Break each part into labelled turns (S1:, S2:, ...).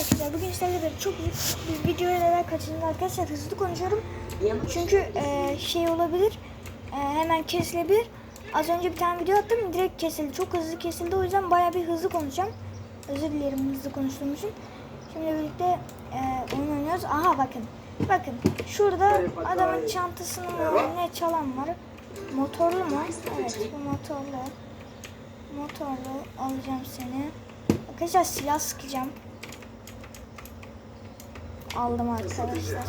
S1: arkadaşlar. Bugün sizlerle çok büyük bir videoya neler kaçırdım arkadaşlar. Hızlı konuşuyorum. Çünkü e, şey olabilir. e, hemen kesilebilir. Az önce bir tane video attım. Direkt kesildi. Çok hızlı kesildi. O yüzden bayağı bir hızlı konuşacağım. Özür dilerim hızlı konuştuğum için. Şimdi birlikte e, oyun oynuyoruz. Aha bakın. Bakın. Şurada adamın çantasını ne çalan var. Motorlu mu? Evet bu motorlu. Motorlu alacağım seni. Arkadaşlar silah sıkacağım. Aldım arkadaşlar.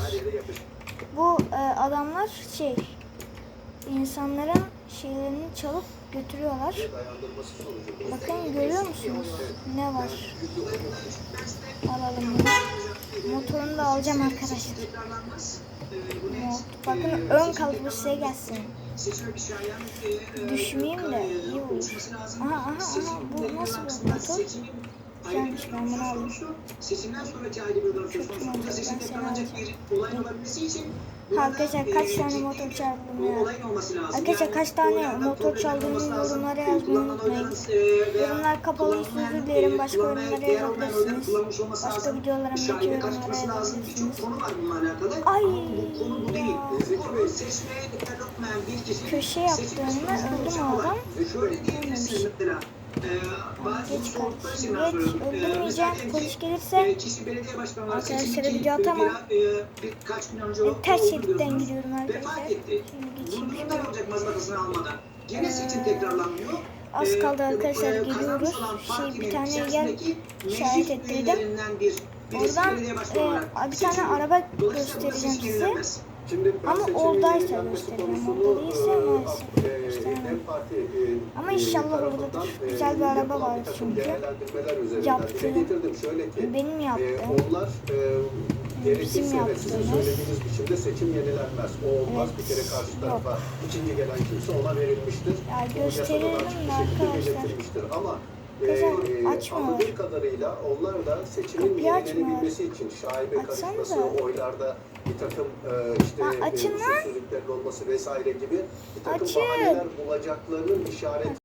S1: Bu e, adamlar şey insanların şeylerini çalıp götürüyorlar. Bakın görüyor musunuz? Ne var? Alalım bunu. Motorunu da alacağım arkadaşlar. Bakın ön kalıbı size gelsin. Düşmeyeyim de iyi olur. Aha aha aha bu nasıl bir motor? Güzelmiş ben bunu alayım.
S2: Seçimden sonraki ayrı bir söz
S1: Çok
S2: konusunda
S1: mantıklı,
S2: seçim
S1: alacağım.
S2: bir olay olabilmesi için
S1: Arkadaşlar kaç tane motor çaldım ya?
S2: olayın.
S1: Arkadaşlar kaç tane motor çaldığını yorumlara yazmayı unutmayın. Yorumlar kapalı özür dilerim. Başka yorumlara yazabilirsiniz. Başka videolarımdaki yorumlara yazabilirsiniz. Ay ya. Köşe yaptı
S2: seçim
S1: önüme,
S2: sırasında
S1: Geç kardeşim geç.
S2: E,
S1: Öldürmeyeceğim. Polis gelirse
S2: e, kişi belediye başkanlığı
S1: Arkadaşlar
S2: seçildi ki,
S1: video atamam.
S2: e, oldu
S1: ters şeritten gidiyorum arkadaşlar. Şimdi geçeyim
S2: tekrarlanmıyor.
S1: Az
S2: Ee,
S1: kaldı arkadaşlar,
S2: e,
S1: geliyoruz. Şey,
S2: partinin
S1: bir tane yer işaret ettirdim. Oradan e, bir tane araba göstereceğim size.
S3: Şimdi
S1: Ama oradaysa gösteririm, orada değilse
S3: e,
S1: maalesef
S3: e,
S1: gösteremem.
S3: E,
S1: Ama inşallah oradadır. Güzel bir araba var çünkü.
S3: değerlendirmeler üzerinden
S1: Yaptı.
S3: dile getirdim. Şöyle ki,
S1: Benim yaptığım.
S3: onlar sizin
S1: yaptığımız.
S3: söylediğiniz biçimde seçim yenilenmez. O olmaz.
S1: Evet.
S3: Bir kere karşı
S1: Yok.
S3: tarafa ikinci gelen kimse ona verilmiştir.
S1: Ya gösterelim de arkadaşlar.
S3: Ama
S1: Kızım,
S3: e,
S1: açmıyorlar.
S3: anladığım kadarıyla onlar da seçimin
S1: Kapıyı
S3: yenilenebilmesi için şaibe karışması, oylarda bir takım e, işte
S1: Ha, açın
S3: e,
S1: lan.
S3: usulsüzlüklerin olması vesaire gibi bir takım
S1: Açın.
S3: bahaneler bulacaklarının işaret